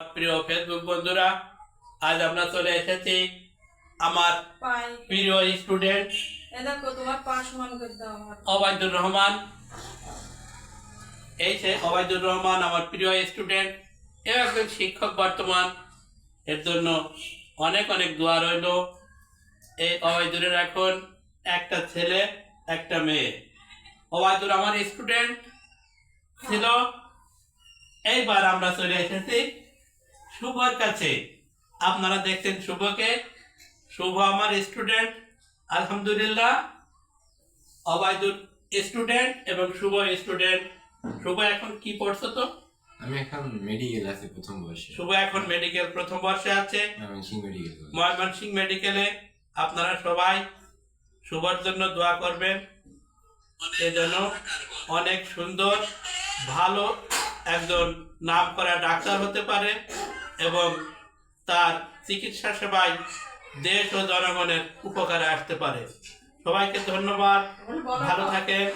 প্রিয় ফেসবুক বন্ধুরা আজ আমরা চলে এসেছি আমার প্রিয় স্টুডেন্ট অবায়দুর রহমান। এই সে অবায়দুর রহমান আমার প্রিয় স্টুডেন্ট এ একজন শিক্ষক বর্তমান। এর জন্য অনেক অনেক দোয়া রইল। এই অবায়দুরের এখন একটা ছেলে একটা মেয়ে। অবায়দুর আমার স্টুডেন্ট ছিল। এইবার আমরা চলে এসেছি শুভর কাছে। আপনারা দেখছেন শুভকে। শুভ আমার স্টুডেন্ট আলহামদুলিল্লাহ। অবায়দুর স্টুডেন্ট এবং শুভ স্টুডেন্ট শুভ এখন কি পড়ছো তো? আমি এখন মেডিকেল আছি প্রথম বর্ষে। শুভ এখন মেডিকেল প্রথম বর্ষে আছে। ময়মনসিংহ মেডিকেলে আপনারা সবাই শুভর জন্য দোয়া করবেন। এজন্য অনেক সুন্দর ভালো একজন নাম করা ডাক্তার হতে পারে। এবং তার চিকিৎসা সেবায় দেশ ও জনগণের উপকারে আসতে পারে। সবাইকে ধন্যবাদ। ভালো থাকে